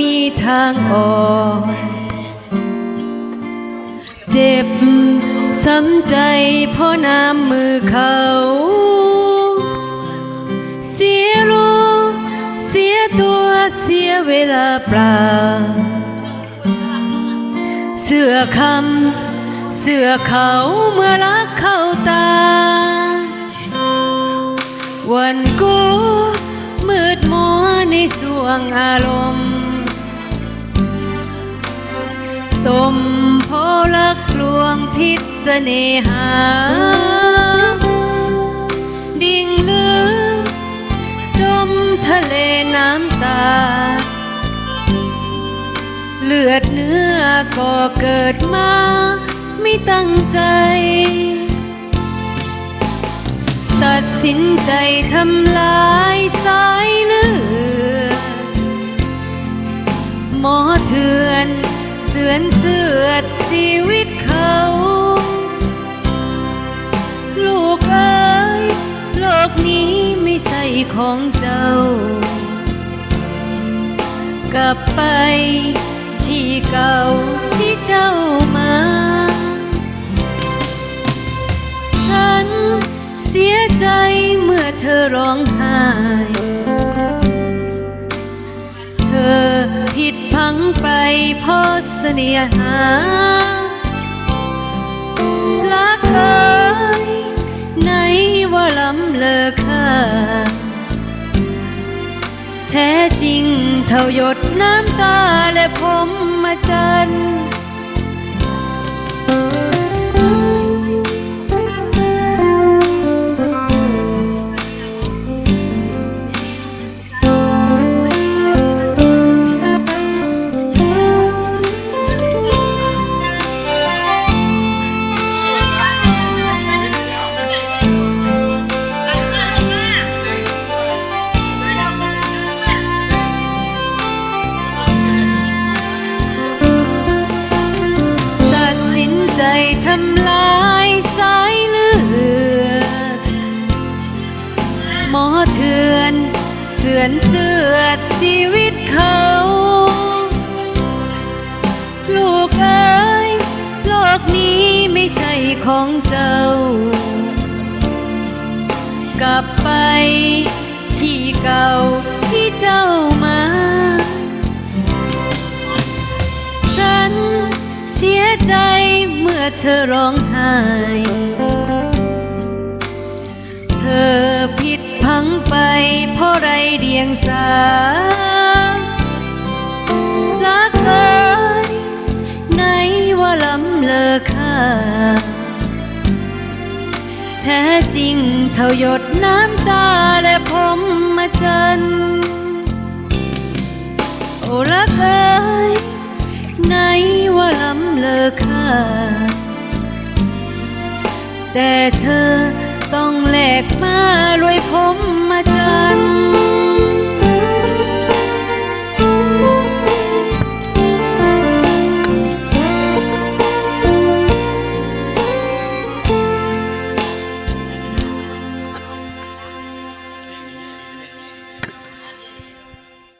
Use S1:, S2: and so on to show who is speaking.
S1: มีทางออก เจ็บซ้ำใจเพราะน้ำมือเขา เสียรู้ เสียตัวเสียเวลาเปล่า เสื้อคำเสื้อเขาเมื่อรักเข้าตา วันกูมืดมัวในสวงอารมณ์ ต้มโพลักลวงพิษเสน่หา ดิ่งลึกจมทะเลน้ำตา เลือดเนื้อก็เกิดมาไม่ตั้งใจ ตัดสินใจทำลายสาย เสือนเสือดชีวิตเขา ลูกเอ้ยโลกนี้ไม่ใช่ของเจ้า กลับไปที่เก่าที่เจ้ามา ฉันเสียใจเมื่อเธอร้องไห้ ผิดพังไปเพราะเสน่หาละเคยไหนว่าล้ำเลอค่าแท้จริงเท่าหยดน้ำตาและผมมาจันทร์ อนเสือดชีวิตเขา ลูกเอ้ยโลกนี้ไม่ใช่ของเจ้า กลับไปที่เก่าที่เจ้ามา ฉันเสียใจเมื่อเธอร้องไห้ งไปเพราะไรเดียงสารักเอ่ยไหนว่าล้ำเลอค่าแท้จริงเท่าหยดน้ำตาและผมมาจันร์โอ้รักเอ่ยไหนว่าล้ำเลอค่าแต่เธอ ต้องแหลกมารวยผมมาจัน